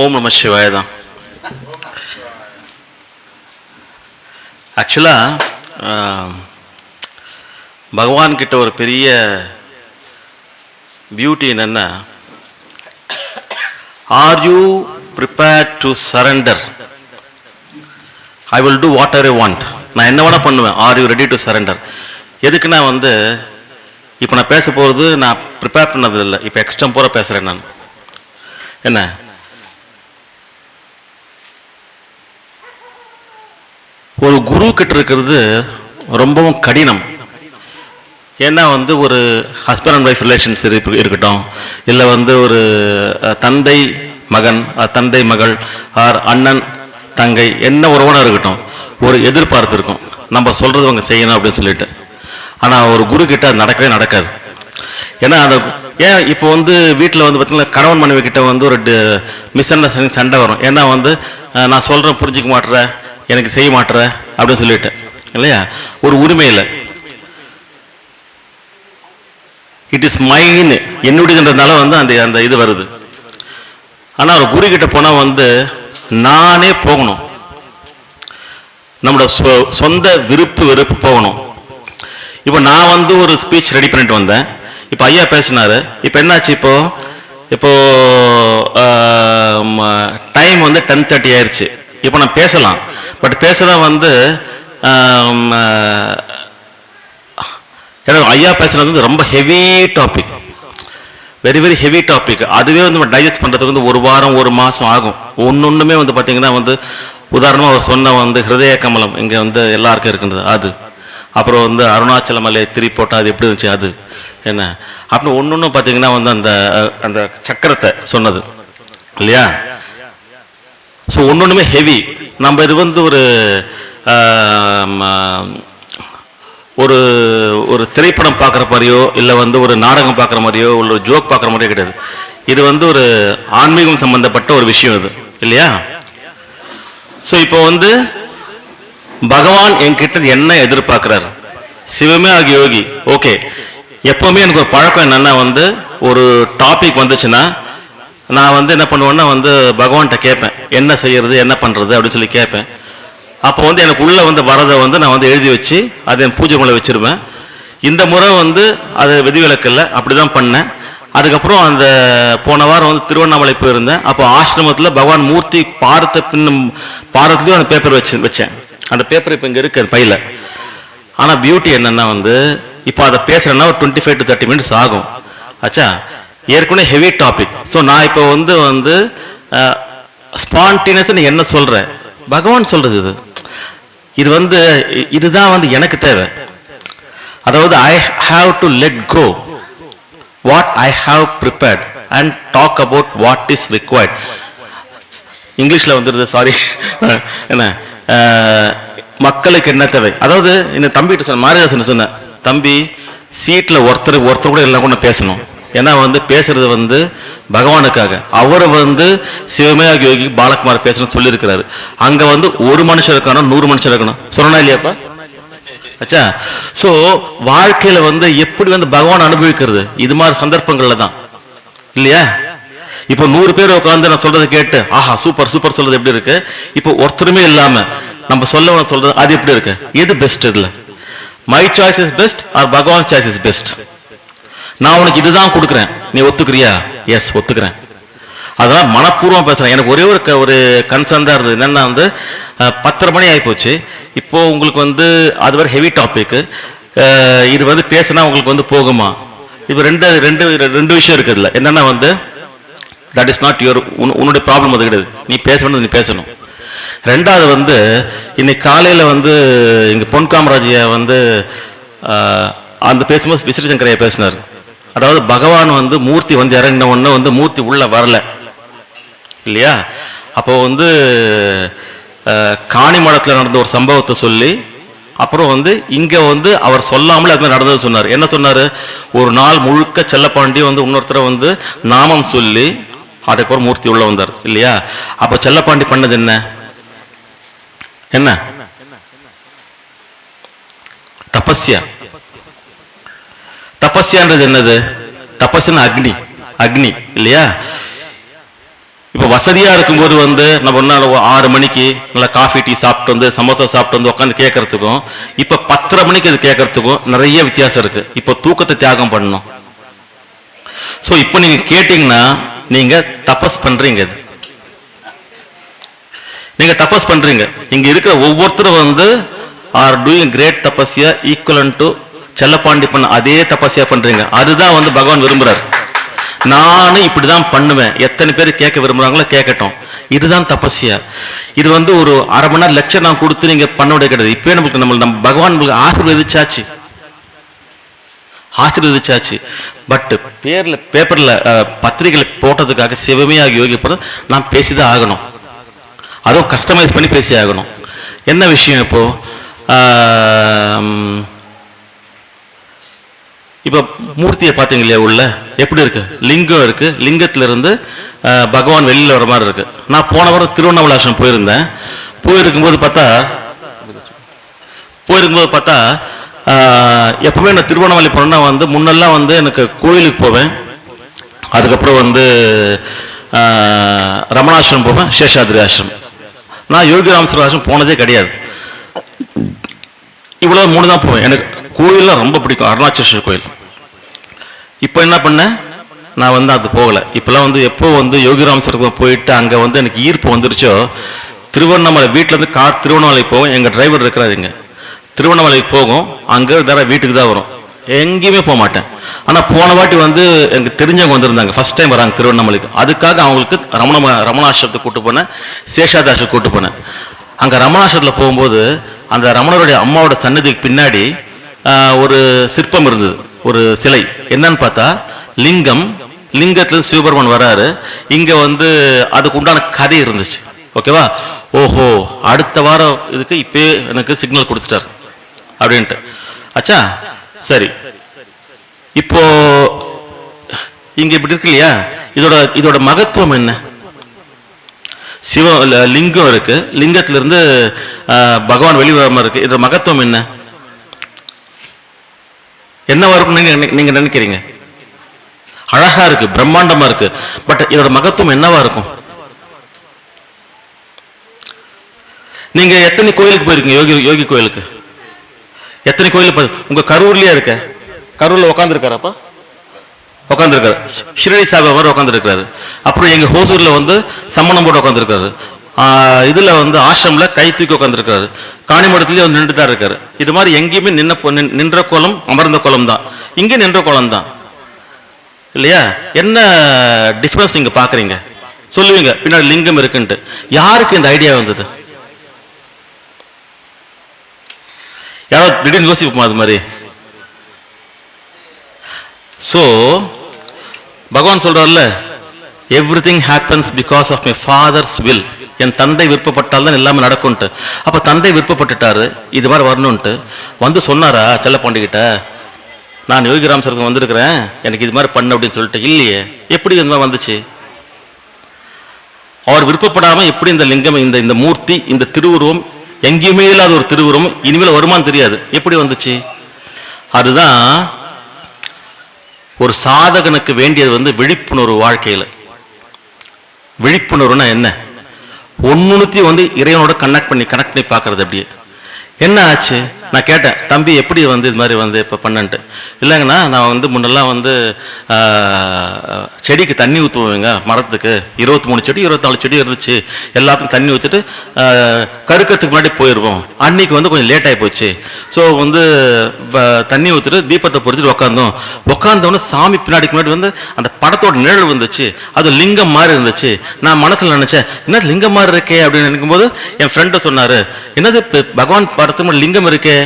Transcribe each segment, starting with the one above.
ஓம் நம சிவாய தான். ஆக்சுவலாக பகவான்கிட்ட ஒரு பெரிய பியூட்டி என்னென்னா are you prepare to surrender I will do whatever want நான் என்ன வேணால் பண்ணுவேன். Are you ready to surrender எதுக்கு நான் வந்து இப்போ நான் பேச போகிறது நான் ப்ரிப்பேர் பண்ணது இல்லை இப்போ எக்ஸ்டம்போராக பேசுகிறேன் நான். என்ன? ஒரு குரு கிட்ட இருக்கிறது ரொம்பவும் கடினம். ஏன்னா வந்து ஒரு ஹஸ்பண்ட் அண்ட் ஒய்ஃப் ரிலேஷன்ஸ் இருக்கட்டும். இல்லை வந்து ஒரு தந்தை மகன் தந்தை மகள் ஆர் அண்ணன் தங்கை என்ன உறவான இருக்கட்டும். ஒரு எதிர்பார்ப்பு இருக்கும். நம்ம சொல்கிறது அவங்க செய்யணும் அப்படின்னு சொல்லிட்டு. ஆனால் ஒரு குரு கிட்ட அது நடக்கவே நடக்காது. ஏன்னா அந்த ஏன் இப்போ வந்து வீட்டில் வந்து பார்த்திங்கன்னா கணவன் மனைவி கிட்ட வந்து ஒரு மிஸ் அண்டர்ஸ்டாண்டிங் சண்டை வரும். ஏன்னா வந்து நான் சொல்கிறேன் புரிஞ்சிக்க மாட்டுற எனக்கு செய்ய மாட்டுற அப்படின்னு சொல்லிட்டு. இல்லையா? ஒரு உரிமை இல்லை. இட் இஸ் மைன்னு என்னுடையதுன்றதுனால வந்து அந்த அந்த இது வருது. ஆனால் ஒரு குரு கிட்ட போனால் வந்து நானே போகணும். நம்மளோட சொ- சொந்த விருப்பு வெறுப்பு போகணும். இப்போ நான் வந்து ஒரு ஸ்பீச் ரெடி பண்ணிட்டு வந்தேன். இப்போ ஐயா பேசினாரு. இப்போ என்னாச்சு இப்போது இப்போ டைம் வந்து டென் தேர்ட்டி ஆயிடுச்சு இப்போ நான் பேசலாம். பட் பேசலாம் வந்து ஏன்னா ஐயா பேசுனது வந்து ரொம்ப heavy topic very very heavy topic அதுவே வந்து நம்ம டைஜஸ்ட் பண்ணுறதுக்கு வந்து ஒரு வாரம் ஒரு மாதம் ஆகும். ஒன்று ஒன்றுமே வந்து பார்த்திங்கன்னா வந்து உதாரணமாக அவர் சொன்ன வந்து ஹிருதய கமலம் இங்கே வந்து எல்லாருக்கும் இருக்கின்றது. அது. அப்புறம் வந்து அருணாச்சல மலை திரி அது எப்படி இருந்துச்சு? அது. என்ன? அப்புறம் ஒன்று ஒன்று பார்த்தீங்கன்னா வந்து அந்த அந்த சக்கரத்தை சொன்னது. இல்லையா? ஸோ ஒன்று ஒன்றுமே ஹெவி நம்ம இது வந்து ஒரு ஒரு ஒரு திரைப்படம் பார்க்குற மாதிரியோ இல்லை வந்து ஒரு நாடகம் பார்க்குற மாதிரியோ இல்லை ஒரு ஜோக் பார்க்குற மாதிரியோ கிடையாது. இது வந்து ஒரு ஆன்மீகம் சம்பந்தப்பட்ட ஒரு விஷயம் இது. இல்லையா? ஸோ இப்போ வந்து பகவான் என்கிட்ட என்ன எதிர்பார்க்குறாரு? சிவமே ஆகிய யோகி. ஓகே எப்போவுமே எனக்கு ஒரு பழக்கம் என்னென்னா வந்து ஒரு டாபிக் வந்துச்சுன்னா நான் வந்து என்ன பண்ணுவேன்னா வந்து பகவான்கிட்ட கேட்பேன். என்ன செய்யறது என்ன பண்ணுறது அப்படின்னு சொல்லி கேட்பேன். அப்போ வந்து எனக்கு உள்ளே வந்து வரதை வந்து நான் வந்து எழுதி வச்சு அதை என் பூஜை முறை வச்சுருவேன். இந்த முறை வந்து அது விதிவிலக்கில்ல அப்படி தான் பண்ணேன். அதுக்கப்புறம் அந்த போன வாரம் வந்து திருவண்ணாமலை போயிருந்தேன். அப்போ ஆசிரமத்தில் பகவான் மூர்த்தி பாரத்தை பின்னும் பாரத்துலேயும் அந்த பேப்பர் வச்சு வச்சேன். அந்த பேப்பர் இப்போ இங்கே இருக்கு அந்த பையில் ஆனால் பியூட்டி என்னன்னா வந்து இப்போ அதை பேசுகிறேன்னா ஒரு twenty five to thirty minutes ஆகும். ஆச்சா? ஏற்கனவே ஹெவி டாபிக் ஸோ நான் இப்போ வந்து வந்து ஸ்பான்டினியஸாக நீ என்ன சொல்கிறேன் பகவான் சொல்கிறது இது. இது வந்து இதுதான் வந்து எனக்கு தேவை. அதாவது I have to let go what I have prepared and talk about what is required இங்கிலீஷில் வந்துடுது சாரி என்ன? மக்களுக்கு என்ன தேவை? அதாவது இந்த தம்பிகிட்ட சொன்ன மாரிதாசன் சொன்னேன் தம்பி சீட்டில் ஒருத்தர் ஒருத்தர் கூட எல்லாம் கூட பேசணும். ஏன்னா வந்து பேசுறது வந்து பகவானுக்காக. அவரை வந்து சிவமே யோகி பாலகுமார் பேசணும்னு சொல்லியிருக்கிறாரு. அங்கே வந்து ஒரு மனுஷன் இருக்கணும் நூறு மனுஷன் இருக்கணும். சொன்னா இல்லையாப்பா? ஆச்சா ஸோ வாழ்க்கையில வந்து எப்படி வந்து பகவான் அனுபவிக்கிறது? இது மாதிரி சந்தர்ப்பங்களில் தான். இல்லையா? இப்போ நூறு பேர் உட்காந்து நான் சொல்றதை கேட்டு ஆஹா சூப்பர் சூப்பர் சொல்றது எப்படி இருக்கு? இப்போ ஒருத்தருமே இல்லாம நம்ம சொல்ல சொல்றது அது எப்படி இருக்கு? எது பெஸ்ட் இதில்? My choice is best or Bhagavan choice is best நான் உனக்கு இதுதான் கொடுக்குறேன். நீ ஒத்துக்கிறியா? எஸ் ஒத்துக்கிறேன். அதெல்லாம் மனப்பூர்வம் பேசுகிறேன் எனக்கு ஒரே ஒரு க- ஒரு கன்சர்ன் தான் இருந்தது. என்னென்னா வந்து பத்தரை மணி ஆகிப்போச்சு இப்போது உங்களுக்கு வந்து அது வரை ஹெவி டாபிக்கு இது வந்து பேசினா உங்களுக்கு வந்து போகுமா? இப்போ ரெண்டு ரெண்டு ரெண்டு விஷயம் இருக்குதுல்ல. என்னென்னா வந்து தட் இஸ் நாட் யுவர் உன்னுடைய ப்ராப்ளம் அது கிடையாது. நீ பேச வேண்டியது நீ பேசணும். ரெண்டாவது வந்து இன்னைக்கு காலையில் வந்து இங்கே பொன் காமராஜியை வந்து அந்த பேசும்போது விசிறி சங்கரையா பேசினார். அதாவது பகவான் வந்து மூர்த்தி வந்து இறங்கின உடனே வந்து மூர்த்தி உள்ளே வரல. இல்லையா? அப்போ வந்து காணி மடத்தில் நடந்த ஒரு சம்பவத்தை சொல்லி அப்புறம் வந்து இங்கே வந்து அவர் சொல்லாமல் அது நடந்தது சொன்னார். என்ன சொன்னார்? ஒரு நாள் முழுக்க செல்லப்பாண்டி வந்து இன்னொருத்தரை வந்து நாமம் சொல்லி அதுக்கப்புறம் மூர்த்தி உள்ளே வந்தார். இல்லையா? அப்போ செல்லப்பாண்டி பண்ணது என்ன? என்ன? தபஸ்யா. தபஸ்யான்றது என்னது? தபஸ்னு அக்னி. அக்னி இல்லையா? இப்போ வசதியா இருக்கும்போது வந்து நம்ம ஒன்றா ஆறு மணிக்கு நல்லா காஃபி டீ சாப்பிட்டு வந்து சமோசா சாப்பிட்டு வந்து உட்காந்து கேட்கறதுக்கும் இப்போ பத்தரை மணிக்கு அது கேட்கறதுக்கும் நிறைய வித்தியாசம் இருக்கு. இப்போ தூக்கத்தை தியாகம் பண்ணணும். ஸோ இப்போ நீங்கள் கேட்டிங்கன்னா நீங்க தபஸ் பண்றீங்க இது. நீங்கள் தபஸ் பண்றீங்க. இங்கே இருக்கிற ஒவ்வொருத்தரும் வந்து are doing great Tapasya equivalent to Chellapandi பண்ண அதே தபஸ்யா பண்றீங்க. அதுதான் வந்து பகவான் விரும்புறாரு. நானும் இப்படிதான் பண்ணுவேன். எத்தனை பேர் கேட்க விரும்புறாங்களோ கேட்கட்டும். இதுதான் தபஸ்யா. இது வந்து ஒரு அரை மணி நேரம் லெக்சர் நான் கொடுத்து நீங்க பண்ண விட கிடையாது. இப்பயே நம்மளுக்கு நம்ம நம்ம பகவான் உங்களுக்கு ஆசீர்வதிச்சாச்சு. ஆசீர்வதிச்சாச்சு. பட் பேர்ல பேப்பர்ல பத்திரிகையில் போட்டதுக்காக சிவமையாக யோகி படம் நான் பேசிதான் ஆகணும். அதுவும் கஸ்டமைஸ் பண்ணி பேசி ஆகணும். என்ன விஷயம் இப்போ? இப்போ மூர்த்தியை பார்த்தீங்க இல்லையா உள்ள? எப்படி இருக்கு? லிங்கம் இருக்கு. லிங்கத்திலிருந்து பகவான் வெளியில் வர மாதிரி இருக்கு. நான் போன வாரம் திருவண்ணாமலாசனம் போயிருந்தேன். போயிருக்கும்போது பார்த்தா போயிருக்கும்போது பார்த்தா எப்பவுமே நான் திருவண்ணாமலை போனேன்னா வந்து முன்னெல்லாம் வந்து எனக்கு கோயிலுக்கு போவேன். அதுக்கப்புறம் வந்து ரமணாசிரம் போவேன் சேஷாதிரி ஆசிரம் நான் யோகி ராமேஸ்வர போனதே கிடையாது. இவ்வளோ மூணு தான் போவேன். எனக்கு கோயில்லாம் ரொம்ப பிடிக்கும். அருணாச்சலேஸ்வரர் கோயில். இப்போ என்ன பண்ணேன் நான் வந்து அது போகலை. இப்போலாம் வந்து எப்போ வந்து யோகிராம் யோகிராமேஸ்வரத்துக்கு போயிட்டு அங்கே வந்து எனக்கு ஈர்ப்பு வந்துருச்சோ திருவண்ணாமலை வீட்டிலேருந்து கார் திருவண்ணாமலை போகும் எங்கள் டிரைவர் இருக்கிறாரு இங்கே. திருவண்ணாமலைக்கு போகும். அங்கே வேற வீட்டுக்கு தான் வரும். எங்கேயுமே போக மாட்டேன். ஆனால் போன வாட்டி வந்து எனக்கு தெரிஞ்சவங்க வந்திருந்தாங்க. ஃபஸ்ட் டைம் வராங்க திருவண்ணாமலைக்கு. அதுக்காக அவங்களுக்கு ரமண ரமணாசிரத்தை கூட்டு போனேன். சேஷாதாசை கூட்டு போனேன். அங்கே ரமணாசிரத்தில் போகும்போது அந்த ரமணருடைய அம்மாவோட சன்னதிக்கு பின்னாடி ஒரு சிற்பம் இருந்தது ஒரு சிலை. என்னன்னு பார்த்தா லிங்கம் லிங்கத்தில் சிவபெருமன் வராரு. இங்கே வந்து அதுக்கு உண்டான கதை இருந்துச்சு. ஓகேவா ஓஹோ அடுத்த வாரம் இதுக்கு இப்போ எனக்கு சிக்னல் கொடுத்துட்டார் அப்படின்ட்டு. ஆச்சா சரி. இப்போ இங்கே இப்படி இருக்கு இல்லையா? இதோட இதோட மகத்துவம் என்ன? சிவ லிங்கம் இருக்கு. லிங்கத்துல இருந்து பகவான் வெளிவராம இருக்கு. இதோட மகத்துவம் என்ன? என்னவா இருக்கும்னு நீங்க நினைக்கிறீங்க? அழகா இருக்கு பிரம்மாண்டமா இருக்கு. பட் இதோட மகத்துவம் என்னவா இருக்கும்? நீங்க எத்தனை கோயிலுக்கு போயிருக்கீங்க யோகி யோகி கோயிலுக்கு? எத்தனை கோயில் போய் உங்க கரூர்லயே இருக்க? கரூர்ல உட்காந்துருக்காரப்பா உட்காந்துருக்காரு ஷிரடி சாஹிப் அவர் உட்காந்துருக்காரு அப்புறம் எங்கள் ஹோசூரில் வந்து சம்மணம் போட்டு உட்காந்துருக்காரு இதுல வந்து ஆசிரமில் கை தூக்கி உட்காந்துருக்காரு காணிமடத்துலயே வந்து நின்று தான் இருக்காரு. இது மாதிரி எங்கேயுமே நின்ன நின்ற கோலம் அமர்ந்த கோலம் தான் இங்கே நின்ற கோலம் தான் இல்லையா? என்ன டிஃப்ரென்ஸ் நீங்க பாக்குறீங்க சொல்லுவீங்க பின்னாடி லிங்கம் இருக்குன்ட்டு. யாருக்கு இந்த ஐடியா வந்தது? யாரோ திடீர்னு யோசிப்போமா அது மாதிரி? So Bhagavan சொல்றாருல்ல everything happens because of my father's will என் தந்தை விருப்பப்பட்டால் தான் எல்லாமே நடக்கும்ட்டு அப்போ தந்தை விருப்பப்பட்டுட்டாரு இது மாதிரி வரணும்ட்டு வந்து சொன்னாரா செல்லப்பாண்டிகிட்ட நான் யோகிராம் சருக்கு வந்திருக்கிறேன் எனக்கு இது மாதிரி பண்ணு அப்படின்னு சொல்லிட்டு இல்லையே எப்படி இந்த மாதிரி வந்துச்சு? அவர் விருப்பப்படாமல் எப்படி இந்த லிங்கம் இந்த இந்த மூர்த்தி இந்த திருவுருவம் எங்கேயுமே இல்லாத ஒரு திருவுருவம் இனிமேல் வருமான்னு தெரியாது. எப்படி வந்துச்சு? அதுதான் ஒரு சாதகனுக்கு வேண்டியது வந்து விழிப்புணர்வு வாழ்க்கையில். விழிப்புணர்வுனா என்ன? ஒன்னுத்தையும் வந்து இறைவனோட கனெக்ட் பண்ணி கனெக்ட் பண்ணி பார்க்கறது அப்படியே. என்ன ஆச்சு? நான் கேட்டேன் தம்பி எப்படி வந்து இது மாதிரி வந்து இப்போ பண்ணன்ட்டு? இல்லைங்கண்ணா நான் வந்து முன்னெல்லாம் வந்து செடிக்கு தண்ணி ஊற்றுவேங்க மரத்துக்கு. இருபத்தி மூணு செடி இருபத்தாலு செடி இருந்துச்சு. எல்லாத்துக்கும் தண்ணி ஊற்றிட்டு கருக்கத்துக்கு முன்னாடி போயிடுவோம் அன்னைக்கு வந்து கொஞ்சம் லேட் ஆகி போச்சு. ஸோ வந்து வ- தண்ணி ஊற்றிட்டு தீபத்தை பொறுத்துட்டு உட்காந்தோம் உட்காந்தோன்னே சாமி பின்னாடிக்கு முன்னாடி வந்து அந்த படத்தோட நிழல் வந்துச்சு. அது லிங்கம் மாதிரி இருந்துச்சு. நான் மனசில் நினச்சேன் என்ன லிங்கம் மாதிரி இருக்கே? அப்படின்னு நினைக்கும்போது என் ஃப்ரெண்டை சொன்னார் என்னது பகவான் படத்து முன்னாடி லிங்கம் இருக்கே?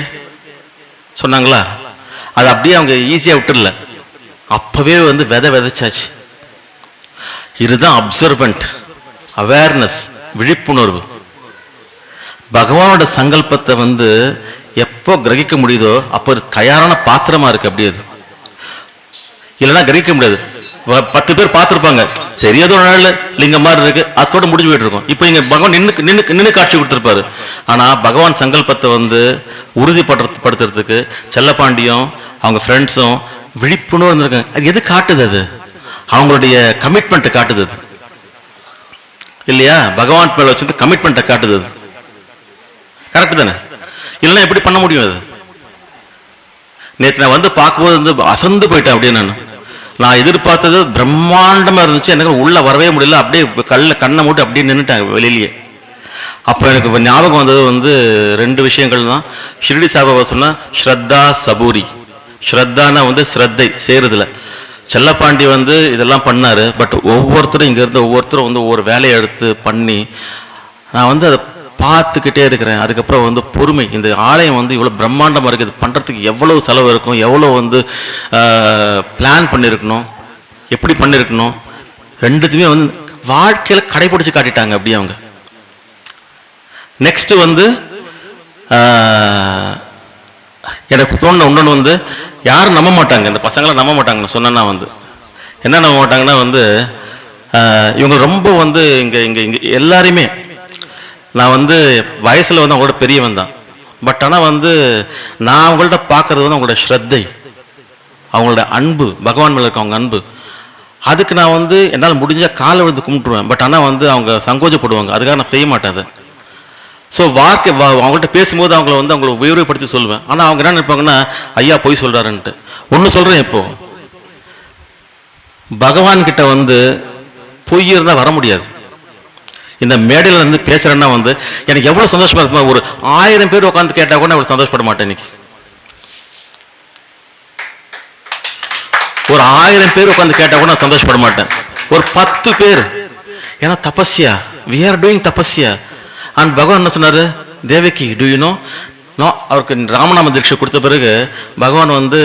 சொன்னாங்களா? அது அப்படியே அவங்க ஈஸியாக விட்டுறல அப்போவே வந்து விதை விதைச்சாச்சு. இதுதான் அப்சர்வன்ட் அவேர்னஸ் விழிப்புணர்வு. பகவானோட சங்கல்பத்தை வந்து எப்போ கிரகிக்க முடியுதோ அப்போ ஒரு தயாரான பாத்திரமா இருக்கு அப்படியே அது. இல்லைன்னா கிரகிக்க முடியாது. பத்து பேர் பார்த்துருப்பாங்க. சரி ஏதோ ஒரு நாள் லிங்கம் மாதிரி இருக்கு. அதோட முடிஞ்சு போயிட்டுருக்கும் இப்போ இங்கே பகவான் நின்று நின்று நின்று காட்சி கொடுத்துருப்பாரு. ஆனால் பகவான் சங்கல்பத்தை வந்து உறுதிப்படுத்த படுத்துறதுக்கு செல்லப்பாண்டியும் அவங்க ஃப்ரெண்ட்ஸும் விழிப்புணர்வு இருந்திருக்காங்க அது எது காட்டுது அது? அவங்களுடைய கமிட்மெண்ட்டை காட்டுது அது. இல்லையா? பகவான் மேலே வச்சது கமிட்மெண்ட்டை காட்டுது அது. கரெக்டு தானே? இல்லைன்னா எப்படி பண்ண முடியும் அது? நேற்று நான் வந்து பார்க்கும்போது வந்து அசந்து போயிட்டேன் அப்படியே நான். நான் எதிர்பார்த்தது பிரம்மாண்டமாக இருந்துச்சு. எனக்கு உள்ளே வரவே முடியல. அப்படியே கல்லில் கண்ணை மூட்டு அப்படியே நின்றுட்டேன் வெளியிலேயே. அப்போ எனக்கு ஞாபகம் வந்தது வந்து ரெண்டு விஷயங்கள் தான் ஷிரடி சாபாபா சொன்னால் ஸ்ரத்தா சபூரி. ஸ்ரத்தானா வந்து ஸ்ரத்தை செய்கிறதுல செல்லப்பாண்டி வந்து இதெல்லாம் பண்ணார் பட் ஒவ்வொருத்தரும் இங்கேருந்து ஒவ்வொருத்தரும் வந்து ஒவ்வொரு வேலையை எடுத்து பண்ணி நான் வந்து அதை பார்த்துக்கிட்டே இருக்கிறேன். அதுக்கப்புறம் வந்து பொறுமை இந்த ஆலயம் வந்து இவ்வளோ பிரம்மாண்டமாக இருக்குது. பண்ணுறதுக்கு எவ்வளவு செலவு இருக்கும் எவ்வளோ வந்து பிளான் பண்ணியிருக்கணும் எப்படி பண்ணியிருக்கணும் ரெண்டுத்தையுமே வந்து வாழ்க்கையில் கடைபிடிச்சு காட்டிட்டாங்க அப்படியே அவங்க. நெக்ஸ்ட்டு வந்து எனக்கு தோணுன இன்னொன்று வந்து யாரும் நம்ப மாட்டாங்க. இந்த பசங்களை நம்ப மாட்டாங்க சொன்னா வந்து. என்ன நம்ப மாட்டாங்கன்னா வந்து இவங்க ரொம்ப வந்து இங்கே இங்கே இங்கே எல்லாரையுமே நான் வந்து வயசில் வந்து அவங்களோட பெரியவன் தான். பட் ஆனால் வந்து நான் அவங்கள்ட்ட பார்க்கறது வந்து அவங்களோட ஸ்ரத்தை அவங்களோட அன்பு பகவான் மேலே இருக்க அவங்க அன்பு. அதுக்கு நான் வந்து என்னால் முடிஞ்சால் காலை விழுந்து கும்பிட்டுருவேன். பட் ஆனால் வந்து அவங்க சங்கோஜப்படுவாங்க. அதுக்காக நான் செய்ய மாட்டேன் அதை. ஸோ வாக்கு வா- அவங்கள்ட்ட பேசும்போது அவங்கள வந்து அவங்கள உயர்வுபடுத்தி சொல்லுவேன். ஆனால் அவங்க என்ன நினைப்பாங்கன்னா ஐயா பொய் சொல்கிறாருன்ட்டு ஒன்று சொல்கிறேன் இப்போ. பகவான்கிட்ட வந்து பொய் இருந்தால் வர முடியாது. இந்த மேடையில் இருந்து பேசுகிறேன்னா வந்து எனக்கு எவ்வளவு சந்தோஷமா இருக்குமா ஒரு ஆயிரம் பேர் உட்காந்து கேட்டா கூட நான் சந்தோஷப்பட மாட்டேன் இன்னைக்கு. ஒரு ஆயிரம் பேர் உட்காந்து கேட்டால் கூட நான் சந்தோஷப்பட மாட்டேன். ஒரு பத்து பேர். ஏன்னா தபஸ்யா. We are doing tapasya. And Bhagavan என்ன சொன்னார்? Devaki do you know no அவருக்கு ராமநாம தீட்சை கொடுத்த பிறகு பகவான் வந்து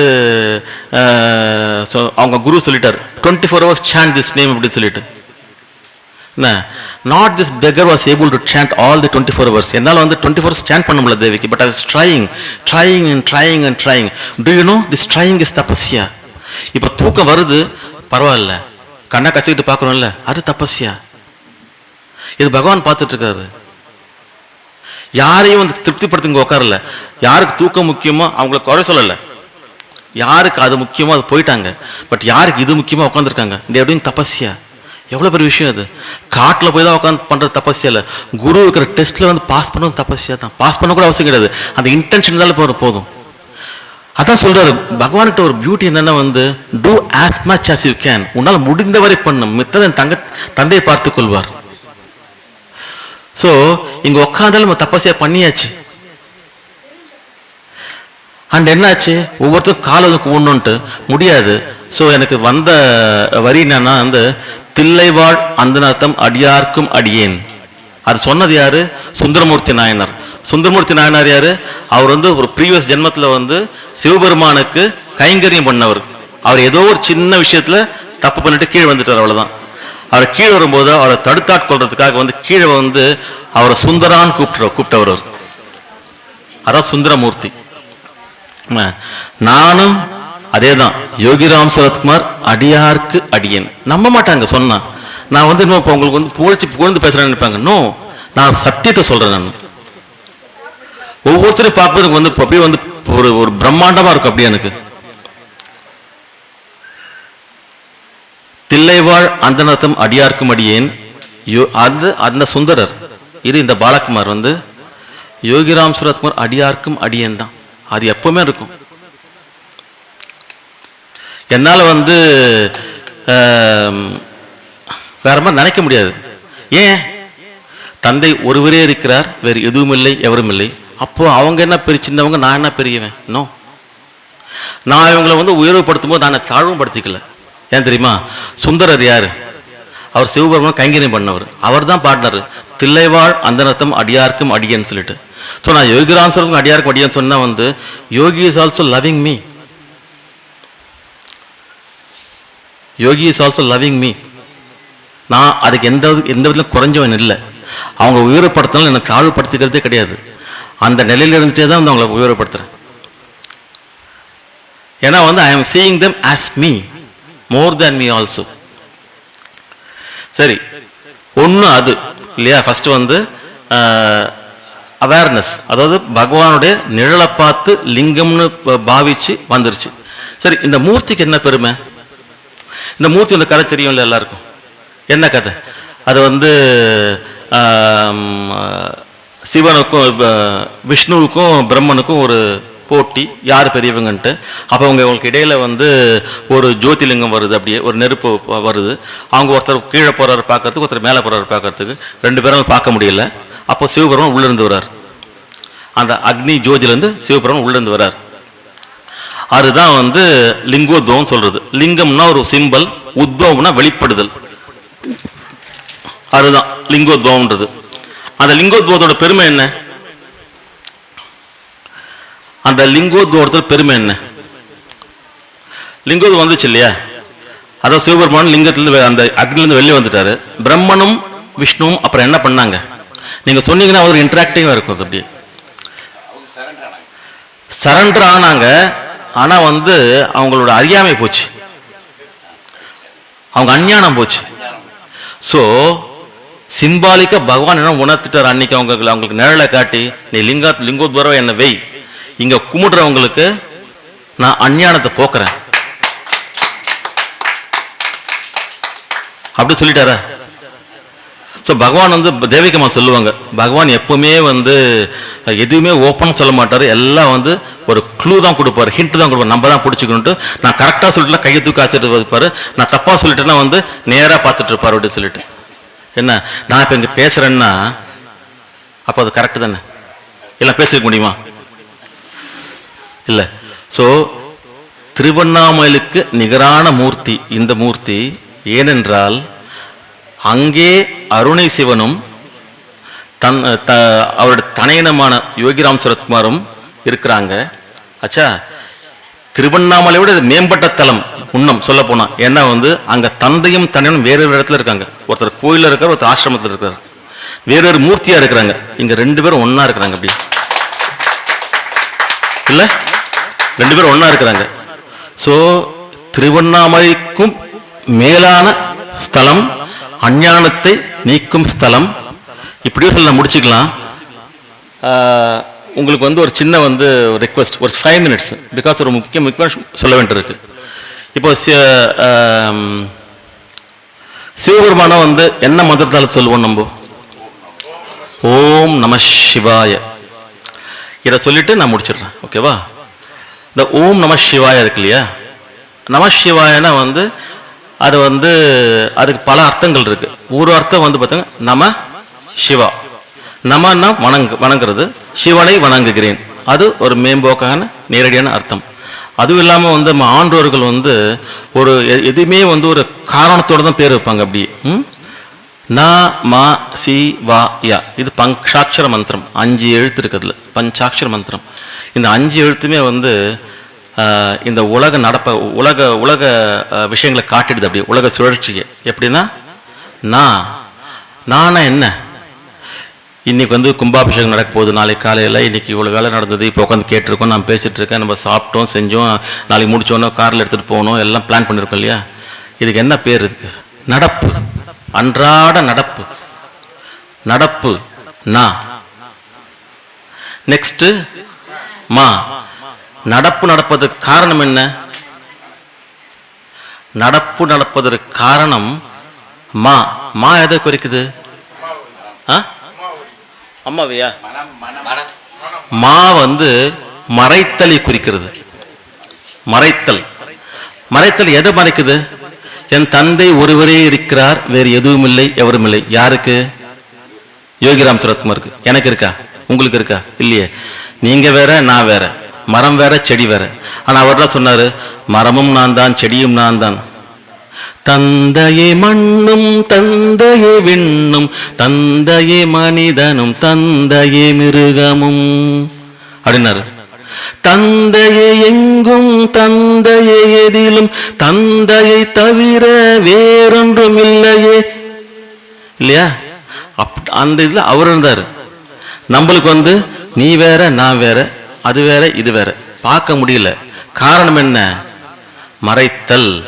அவங்க குரு சொல்லிட்டார். Twenty four hours chant this name அப்படின்னு சொல்லிட்டு. என்ன? Not this beggar was able to chant all the twenty four hours என்னால் வந்து டுவெண்ட்டி ஃபோர் ஸ்டாண்ட் பண்ண முடியல தேவிக்கு பட் அது trying trying and trying and trying do you know this trying is tapasya இப்போ தூக்கம் வருது பரவாயில்ல. கண்ணை கசிக்கிட்டு பார்க்குறோம்ல அது தபஸ்யா இது பகவான் பார்த்துட்டு இருக்காரு. யாரையும் வந்து திருப்திப்படுத்துங்க உட்காரல யாருக்கு தூக்கம் முக்கியமோ அவங்கள குறை சொல்லலை. யாருக்கு அது முக்கியமோ அது போயிட்டாங்க. பட் யாருக்கு இது முக்கியமாக உட்காந்துருக்காங்க இந்த எப்படின்னு தபஸ்யா. எவ்வளோ பெரிய விஷயம் அது காட்டில் போய் தான் உட்காந்து பண்ணுறது தபஸ்யா இல்லை. குரு இருக்கிற டெஸ்ட்டில் வந்து பாஸ் பண்ணுறது தபஸ்யா தான். பாஸ் பண்ண கூட அவசியம் கிடையாது. அந்த இன்டென்ஷன் தான் போகிற போதும். அதான் சொல்கிறாரு பகவான்கிட்ட ஒரு பியூட்டி என்னென்னா வந்து do as much as you can உன்னால் முடிந்தவரை பண்ணும். மித்ததன் தங்க தந்தையை பார்த்து கொள்வார். ஸோ இங்கே உட்காந்தாலும் நம்ம தபஸ்யா பண்ணியாச்சு. அண்ட் என்னாச்சு? ஒவ்வொருத்தரும் கால் வந்து கூடணுன்ட்டு முடியாது. ஸோ எனக்கு வந்த வரி என்னன்னா வந்து தில்லைவாழ் அந்தனர்த்தம் அடியார்க்கும் அடியேன். அது சொன்னது யாரு? சுந்தரமூர்த்தி நாயனார். சுந்தரமூர்த்தி நாயனார் யாரு? அவர் வந்து ஒரு ப்ரீவியஸ் ஜென்மத்தில் வந்து சிவபெருமானுக்கு கைங்கரியம் பண்ணவர். அவர் ஏதோ ஒரு சின்ன விஷயத்தில் தப்பு பண்ணிட்டு கீழே வந்துட்டார் அவ்வளோதான் அவர் கீழே வரும்போது அவரை தடுத்தாட்கொள்றதுக்காக வந்து கீழே வந்து அவரை சுந்தரான்னு கூப்பிட்டு கூப்பிட்டவர் அவர். அதான் சுந்தரமூர்த்தி. நானும் நானும் அதேதான். யோகிராம் சரத்குமார் அடியார்க்கு அடியன். நம்ப மாட்டாங்க சொன்னா. நான் வந்து இன்னும் இப்போ உங்களுக்கு வந்து புகழ்ச்சி புகழ்ந்து பேசுறேன்னு நினைப்பாங்க. நோ நான் சத்தியத்தை சொல்கிறேன் நான். ஒவ்வொருத்தரையும் பார்ப்பது வந்து அப்படியே வந்து ஒரு ஒரு பிரம்மாண்டமாக இருக்கும் அப்படியே எனக்கு. தில்லைவாழ் அந்தனத்தம் அடியார்க்கும் அடியேன். யோ அது அந்த சுந்தரர் இது இந்த பாலகுமார் வந்து யோகிராம் சுரத்குமார் அடியார்க்கும் அடியேன் தான். அது எப்பவுமே இருக்கும். என்னால் வந்து வேற மாதிரி நினைக்க முடியாது. ஏன்? தந்தை ஒருவரே இருக்கிறார் வேறு எதுவும் இல்லை எவரும் இல்லை அப்போ அவங்க என்ன பெரிய சின்னவங்க நான் என்ன பெரியவன்? நோ. நான் இவங்களை வந்து உயர்வுபடுத்தும் போது நான் தாழ்வுபடுத்திக்கல. ஏன் தெரியுமா? சுந்தரர் யாரு? அவர் சிவபெருமான் கைங்கரியம் பண்ணவர். அவர் தான் பாடினார். தில்லைவாழ் அந்தனத்தம் அடியார்க்கும் அடியன்னு சொல்லிட்டு. ஸோ நான் யோகிரான்சருக்கும் அடியாருக்கும் அடியான்னு சொன்னால் வந்து Yogi is also loving me Yogi is also loving me நான் அதுக்கு எந்த எந்த விதத்திலும் குறைஞ்சவன் இல்லை. அவங்க உயரப்படுத்தினாலும் என்னை தாழ்வுபடுத்திக்கிறதே கிடையாது. அந்த நிலையில இருந்துட்டே தான் வந்து அவங்களை உபயோகப்படுத்துகிறேன் ஏன்னா வந்து I am seeing them as me more than me also சரி ஒன்று அது இல்லையா? ஃபஸ்ட்டு வந்து அவேர்னஸ் அதாவது பகவானுடைய நிழலை பார்த்து லிங்கம்னு பாவிச்சு வந்துருச்சு. சரி இந்த மூர்த்திக்கு என்ன பெருமை? இந்த மூர்த்தி இந்த கதை தெரியும்ல எல்லாருக்கும்? என்ன கதை? அது வந்து சிவனுக்கும் விஷ்ணுவுக்கும் பிரம்மனுக்கும் ஒரு போட்டி யார் பெரியவங்கன்ட்டு. அப்போ அவங்க அவங்களுக்கு இடையில வந்து ஒரு ஜோதிலிங்கம் வருது அப்படியே ஒரு நெருப்பு வருது. அவங்க ஒருத்தர் கீழே போகிறார் பார்க்கறதுக்கு ஒருத்தர் மேலே போறாரு பார்க்கறதுக்கு. ரெண்டு பேரும் பார்க்க முடியல. அப்போ சிவபெருமன் உள்ளிருந்து வர்றார் வரார். அந்த அக்னி ஜோதிலேருந்து சிவபெருமன் உள்ளிருந்து வர்றார் வரார். அதுதான் வந்து லிங்கோத்வம் சொல்கிறது லிங்கம்னா ஒரு சிம்பல் உத்வம்னா வெளிப்படுதல். அதுதான் லிங்கோத்வம்ன்றது அந்த லிங்கோத்வத்தோட பெருமை என்ன? அந்த லிங்கோத்வத்தோட பெருமை என்ன? லிங்கோத்வம் வந்துச்சு இல்லையா? அதான் சிவபெருமான் லிங்கத்திலிருந்து அந்த அக்னிலேருந்து வெளியே வந்துட்டாரு. பிரம்மனும் விஷ்ணுவும் அப்புறம் என்ன பண்ணாங்க? நீங்கள் சொன்னீங்கன்னா ஒரு இன்ட்ராக்டிவாக இருக்கும் அது அப்படியே. சரண்டர் ஆனாங்க. ஆனால் வந்து அவங்களோட அறியாமை போச்சு. அவங்க அஞ்ஞானம் போச்சு. ஸோ சிம்பாலிக்காக பகவான் என்ன உணர்த்திட்டார்? அன்னைக்கு அவங்க அவங்களுக்கு நிழலை காட்டி நீ லிங்கா லிங்கோத்வரம் என்ன வெய் இங்க கும்பிடுறவங்களுக்கு நான் அஞ்ஞானத்தை போக்குறேன். அப்படி சொல்லிட்டாரா? ஸோ பகவான் வந்து தேவிகம்மா சொல்லுவாங்க. பகவான் எப்பவுமே வந்து எதுவுமே ஓப்பனாக சொல்ல மாட்டார். எல்லாம் வந்து ஒரு க்ளூ தான் கொடுப்பாரு. ஹிண்ட் தான் கொடுப்பாரு. நம்ம தான் பிடிச்சிக்கணுன்ட்டு நான் கரெக்டாக சொல்லிட்டுலாம் கையை தூக்கி ஆச்சிட்டு வைப்பார் நான் தப்பாக சொல்லிட்டேன்னா வந்து நேராக பார்த்துட்டு இருப்பார் அப்படின்னு சொல்லிட்டு. என்ன? நான் இப்போ இங்கே பேசுகிறேன்னா அப்போ அது கரெக்டு தானே? எல்லாம் பேசிக்க முடியுமா? இல்லை. ஸோ திருவண்ணாமலைக்கு நிகரான மூர்த்தி இந்த மூர்த்தி ஏனென்றால் அங்கே அருணை சிவனும் தன் த அவருடைய தனையனமான யோகிராம் சரத்குமாரும் இருக்கிறாங்க. ஆச்சா திருவண்ணாமலையோட விட மேம்பட்ட தலம் உண்ணம் சொல்ல போனால் ஏன்னா வந்து அங்கே தந்தையும் தனையனும் வேறு ஒரு இடத்துல இருக்காங்க. ஒருத்தர் கோயிலில் இருக்கார் ஒருத்தர் ஆசிரமத்தில் இருக்கார். வேறொரு மூர்த்தியாக இருக்கிறாங்க. இங்கே ரெண்டு பேரும் ஒன்றா இருக்கிறாங்க அப்படி இல்லை? ரெண்டு பேரும் ஒன்றா இருக்கிறாங்க. ஸோ திருவண்ணாமலைக்கும் மேலான ஸ்தலம் அஞ்ஞானத்தை நீக்கும் ஸ்தலம். இப்படியும் சொல்ல நான் முடிச்சுக்கலாம். உங்களுக்கு வந்து ஒரு சின்ன வந்து ரெக்வஸ்ட் ஒரு ஃபைவ் மினிட்ஸ் பிகாஸ் ஒரு முக்கிய முக்கிய சொல்ல வேண்டியிருக்கு. இப்போ சி- சிவபெருமானம் வந்து என்ன மந்திரத்தால் சொல்லுவோம் நம்ம? ஓம் நம சிவாய. இதை சொல்லிட்டு நான் முடிச்சிடுறேன். ஓகேவா இந்த ஓம் நம சிவாய இருக்கு இல்லையா? நம சிவாயனா வந்து அது வந்து அதுக்கு பல அர்த்தங்கள் இருக்கு. ஒரு அர்த்தம் வந்து பார்த்தீங்கன்னா நம சிவா. நமன்னா வணங்கு வணங்குறது சிவனை வணங்குகிறேன். அது ஒரு மேம்போக்கான நேரடியான அர்த்தம். அதுவும் இல்லாமல் வந்து நம்ம ஆன்றோர்கள் வந்து ஒரு எதுவுமே வந்து ஒரு காரணத்தோட தான் பேர் வைப்பாங்க அப்படி ம்? ந மா சி வா யா. இது பஞ்சாட்சர மந்திரம். அஞ்சு எழுத்து இருக்குதுல பஞ்சாட்சர மந்திரம். இந்த அஞ்சு எழுத்துமே வந்து இந்த உலக நடப்ப உலக உலக விஷயங்களை காட்டிடுது அப்படி உலக சுழற்சியை. எப்படின்னா நான் நானா என்ன? இன்றைக்கி வந்து கும்பாபிஷேகம் நடக்க போகுது. நாளைக்கு காலையில் இன்றைக்கி இவ்வளோ வேலை நடந்தது. இப்போ உட்காந்து கேட்டிருக்கோம். நான் பேசிகிட்ருக்கேன் நம்ம சாப்பிட்டோம் செஞ்சோம். நாளைக்கு முடிச்சோன்னே காரில் எடுத்துகிட்டு போகணும். எல்லாம் பிளான் பண்ணியிருக்கோம் இல்லையா? இதுக்கு என்ன பேர் இருக்குது நடப்பு. அன்றாட நடப்பு. நடப்பு நா. நெக்ஸ்ட் மா. நடப்பு நடப்பதற்கு காரணம் என்ன? நடப்பு நடப்பதற்கு காரணம் மா. மா எதை குறிக்குது? ஆ? அம்மாவையா? மா வந்து மறைத்தலை குறிக்கிறது. மறைத்தல். மறைத்தல் எதை மறைக்குது? என் தந்தை ஒருவரே இருக்கிறார் வேறு எதுவும் இல்லை எவரும் இல்லை. யாருக்கு? யோகிராம் சரத்குமாருக்கு. எனக்கு இருக்கா? உங்களுக்கு இருக்கா? இல்லையே. நீங்க வேற நான் வேற. மரம் வேற செடி வேற. ஆனா அவர் சொன்னாரு மரமும் நான் தான் செடியும் நான் தான். தந்தையே மண்ணும் தந்தையே விண்ணும் தந்தையே மனிதனும் தந்தையே மிருகமும். அப்படின்னாரு. தந்தையை எங்கும் தந்தையை எதிலும் தந்தையை தவிர வேறொன்றும் இல்லையே. இல்லையா? அப் அந்த இதில் அவர் இருந்தார். நம்மளுக்கு வந்து நீ வேற நான் வேற அது வேற இது வேற. பார்க்க முடியல. காரணம் என்ன? மறைத்தல்.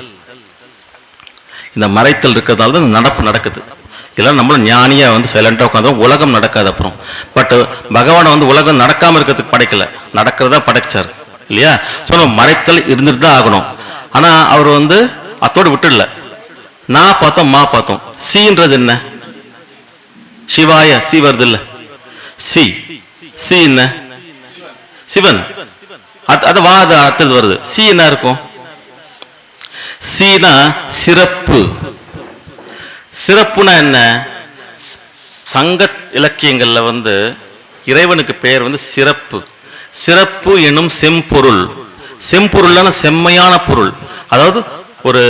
இந்த மறைத்தல் இருக்கிறதால தான் நடப்பு நடக்குது. இதெல்லாம் நம்மளும் ஞானியாக வந்து சைலண்ட்டாக உட்காந்தோம் உலகம் நடக்காது அப்புறம். பட் பகவானை வந்து உலகம் நடக்காம இருக்கிறதுக்கு படைக்கல. நடக்கிறதா படைச்சார். இல்லையா? ஸோ நம்ம மறைத்தல் இருந்துட்டு தான் ஆகணும். ஆனா அவர் வந்து அத்தோடு விட்டுடல. நான் பார்த்தோம் மா பார்த்தோம். சீன்றது என்ன? சிவாய சி வருது இல்ல? சி. சி என்ன? சிவன். அது அது வா அது அடுத்தது வருது. சி என்ன இருக்கும்? சீனா சிறப்பு. சிறப்புனா என்ன? சங்க இலக்கியங்களில் வந்து இறைவனுக்கு பெயர் வந்து சிறப்பு. சிறப்பு எனும் செம்பொருள். செம்பொருள்னா செம்மையான பொருள். அதாவது ஒரு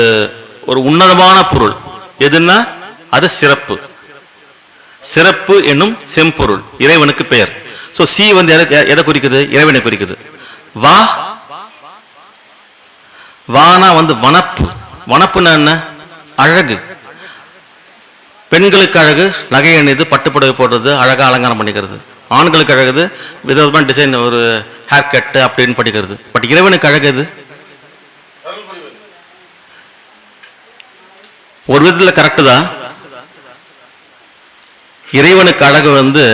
ஒரு உன்னதமான பொருள். எதுன்னா? அது சிறப்பு. சிறப்பு எனும் செம்பொருள். இறைவனுக்கு பெயர் ஸோ சி வந்து எதை எதை குறிக்குது? இறைவனை குறிக்குது. வா. வானா வந்து வனப்பு. வனப்புன்னா என்ன? அழகு. பெண்களுக்கு அழகு நகை அணிது பட்டுப்புடவை போடுறது அழகாக அலங்காரம் பண்ணிக்கிறது. ஆண்களுக்கு அழகுது விதவிதமான டிசைன் ஒரு ஹேர் கட்டு அப்படின்னு பண்ணிக்கிறது. பட் இறைவனுக்கு அழகு இது ஒரு விதத்தில் கரெக்டு தான். இறைவனுக்கு அழகு வந்து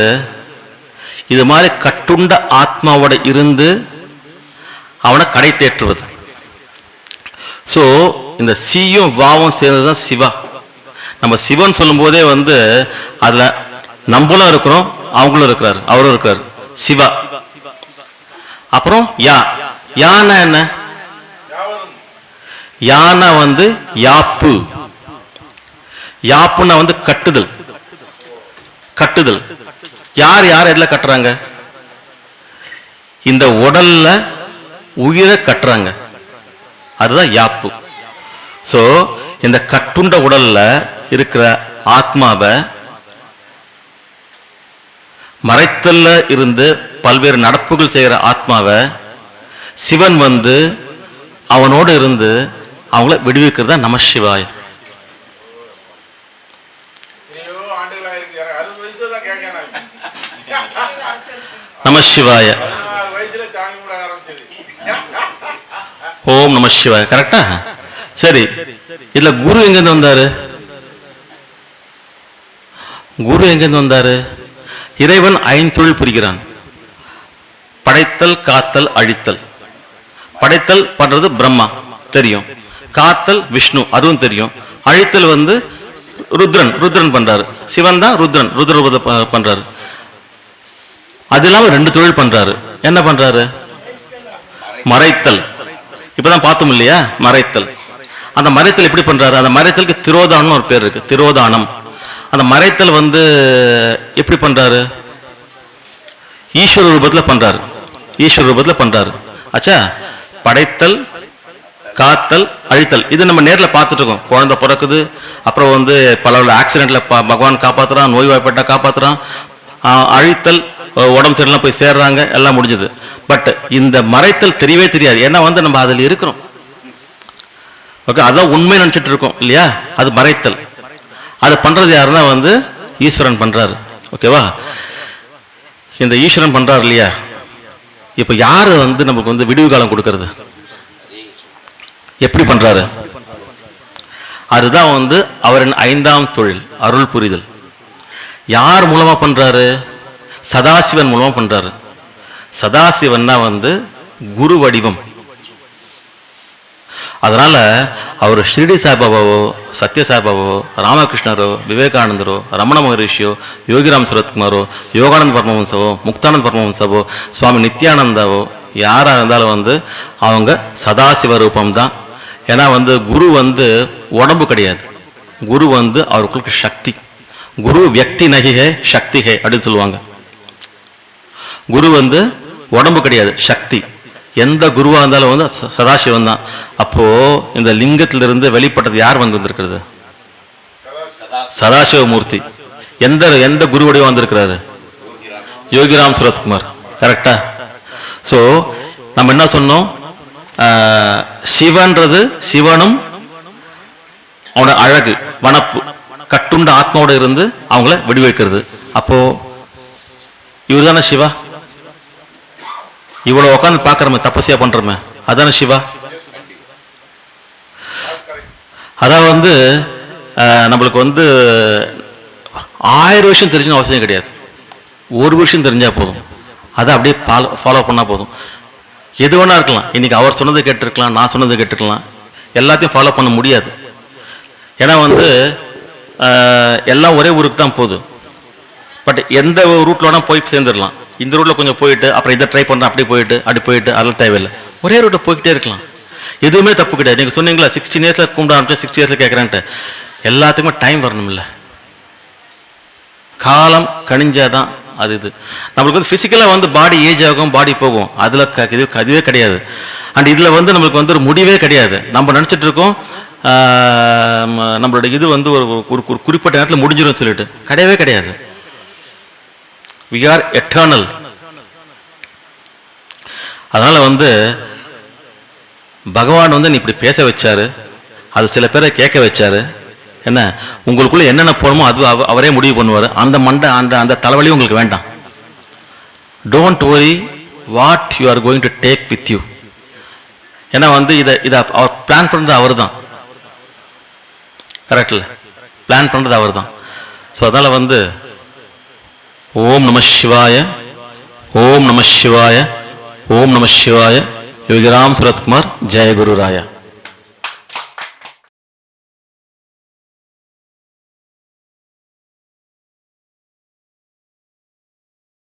இது மாதிரி கட்டுண்ட ஆத்மாவோட இருந்து அவனை கடை தேற்றுவது ஸோ இந்த சீயும் வாவும் சேர்ந்து தான் சிவா. நம்ம சிவன் சொல்லும்போதே வந்து அதில் நம்மளும் இருக்கிறோம் அவங்களும் இருக்கிறார் அவரும் இருக்கிறார். சிவா. அப்புறம் யா. யானை என்ன? யானை வந்து யாப்பு. யாப்புன்னா வந்து கட்டுதல். கட்டுதல். யார் யார் எதில் கட்டுறாங்க? இந்த உடல்ல உயிரை கட்டுறாங்க. அதுதான் யாப்பு. ஸோ இந்த கட்டுண்ட உடல்ல இருக்கிற ஆத்மாவை மறைத்தல்ல இருந்து பல்வேறு நடப்புகள் செய்கிற ஆத்மாவை சிவன் வந்து அவனோடு இருந்து அவங்கள விடுவிக்கிறது தான் நம சிவாய். நம சிவாய ஓம் நம சிவாய. கரெக்டா? சரி. இதுல குரு எங்கேருந்து வந்தாரு? குரு எங்கேருந்து வந்தாரு? இறைவன் ஐந்தொழில் புரிகிறான். படைத்தல் காத்தல் அழித்தல். படைத்தல் பண்றது பிரம்மா. தெரியும். காத்தல் விஷ்ணு அதுவும் தெரியும். அழித்தல் வந்து ருத்ரன் ருத்ரன் பண்றாரு. சிவன் தான் ருத்ரன் ருத்ர பண்ணுறாரு பண்றாரு. அது இல்லாமல் ரெண்டு தொழில் பண்றாரு. என்ன பண்றாரு? மறைத்தல். இப்பதான் பார்த்தோம் இல்லையா? மறைத்தல். அந்த மறைத்தல் எப்படி பண்றாரு? அந்த மறைத்தலுக்கு திரோதானம்னு ஒரு பேர் இருக்கு. திரோதானம். அந்த மறைத்தல் வந்து எப்படி பண்ணுறாரு ஈஸ்வர ரூபத்தில் பண்ணுறாரு ஈஸ்வர ரூபத்தில் பண்ணுறாரு ஆச்சா படைத்தல் காத்தல் அழித்தல். இது நம்ம நேரில் பார்த்துட்டு இருக்கோம். குழந்தை பிறக்குது அப்புறம் வந்து பல ஆக்சிடென்ட்ல பகவான் காப்பாற்றுறான் நோய் காப்பாற்றுறான் அழித்தல் உடம்பு சரியெல்லாம் போய் சேர்றாங்க எல்லாம் முடிஞ்சது. பட் இந்த மறைத்தல் தெரியவே தெரியாது. ஏன்னா வந்து நம்ம அதில் இருக்கிறோம். ஓகே அதான் உண்மை நினச்சிட்டு இருக்கோம் இல்லையா? அது மறைத்தல். அதை பண்றது யாருன்னா வந்து ஈஸ்வரன் பண்றாரு. ஓகேவா? இந்த ஈஸ்வரன் பண்றாரு இல்லையா? இப்போ யாரு வந்து நமக்கு வந்து விடுவு காலம் கொடுக்கறது? எப்படி பண்றாரு? அதுதான் வந்து அவரின் ஐந்தாம் தொழில் அருள் புரிதல். யார் மூலமா பண்றாரு? சதாசிவன் மூலமா பண்றாரு. சதாசிவன்னா வந்து குரு வடிவம். அதனால் அவர் ஷிரடி சாய்பாபாவோ சத்ய சாய்பாபாவோ ராமகிருஷ்ணரோ விவேகானந்தரோ ரமண மகரிஷியோ யோகிராம் சரத்குமாரோ யோகானந்த பரமஹம்சவோ முக்தானந்த் பரமஹம்சவோ சுவாமி நித்யானந்தாவோ யாராக இருந்தாலும் வந்து அவங்க சதாசிவ ரூபம் தான் ஏன்னா வந்து குரு வந்து உடம்பு கிடையாது. குரு வந்து அவர்களுக்கு சக்தி. குரு வியக்தி நகிகே சக்திகே அப்படின்னு சொல்லுவாங்க. குரு வந்து உடம்பு கிடையாது சக்தி. எந்த குருவாக இருந்தாலும் வந்து சதாசிவன் தான். அப்போது இந்த லிங்கத்திலிருந்து வெளிப்பட்டது யார் வந்து வந்திருக்கிறது? சதாசிவ மூர்த்தி எந்த எந்த குருவுடைய வந்திருக்கிறாரு? யோகிராம் சுரத்குமார். கரெக்டா ஸோ நம்ம என்ன சொன்னோம்? சிவன்றது சிவனும் அவனோட அழகு வனப்பு கட்டுண்ட ஆத்மாவோட இருந்து அவங்கள விடுவிக்கிறது. அப்போ இவர் தானே சிவா? இவ்வளோ உட்காந்து பார்க்குறோமே தப்பசியா பண்ணுறோமே அதானே சிவா? அதான் வந்து நம்மளுக்கு வந்து ஆயிரம் விஷயம் தெரிஞ்சுன்னு அவசியம் கிடையாது. ஒரு விஷயம் தெரிஞ்சால் போதும். அதை அப்படியே ஃபாலோ ஃபாலோ பண்ணால் போதும். எது வேணா இருக்கலாம். இன்றைக்கி அவர் சொன்னதை கேட்டிருக்கலாம் நான் சொன்னதை கேட்டிருக்கலாம். எல்லாத்தையும் ஃபாலோ பண்ண முடியாது. ஏன்னா வந்து எல்லாம் ஒரே ஊருக்கு தான் போகுது. பட் எந்த ரூட்ல வேணால் போய் சேர்ந்துடலாம். இந்த ரூட்டில் கொஞ்சம் போயிட்டு அப்புறம் இதை ட்ரை பண்ணுறேன் அப்படி போயிட்டு அப்படி போயிட்டு அதெல்லாம் தேவையில்லை. ஒரே ரூட்டை போய்கிட்டே இருக்கலாம். எதுவுமே தப்பு கிடையாது. நீங்கள் சொன்னீங்களா சிக்ஸ்டீன் இயர்ஸில் கும்பிட ஆரம்பிச்சு சிக்ஸ்டி இயர்ஸில் கேட்குறேன்ட்டு எல்லாத்துக்குமே டைம் வரணும்ல. காலம் கணிஞ்சாதான் அது இது. நம்மளுக்கு வந்து ஃபிசிக்கலாக வந்து பாடி ஏஜ் ஆகும் பாடி போகும். அதில் க இது அதுவே கிடையாது. அண்ட் இதில் வந்து நம்மளுக்கு வந்து ஒரு முடிவே கிடையாது. நம்ம நினச்சிட்டு இருக்கோம் நம்மளோட இது வந்து ஒரு ஒரு ஒரு குறிப்பிட்ட நேரத்தில் முடிஞ்சிடும் சொல்லிட்டு. கிடையவே கிடையாது. வி ஆர் எட்டர்னல் அதனால் வந்து பகவான் வந்து நீ இப்படி பேச வச்சாரு அது சில பேரை கேட்க வச்சாரு. என்ன? உங்களுக்குள்ளே என்னென்ன போகணுமோ அது அவரே முடிவு பண்ணுவார். அந்த மண்டை அந்த அந்த தலைவலி உங்களுக்கு வேண்டாம். Don't worry what you are going to take with you ஏன்னா வந்து இதை இதை அவர் பிளான் பண்ணுறது அவர் தான் கரெக்டில் பிளான் பண்ணுறது அவர் தான் ஸோ அதனால் வந்து ஓம் நம சிவாய ஓம் நம சிவாய ஓம் நம சிவாய யோகிராம் சுரத்குமார் ஜெய குரு ராயா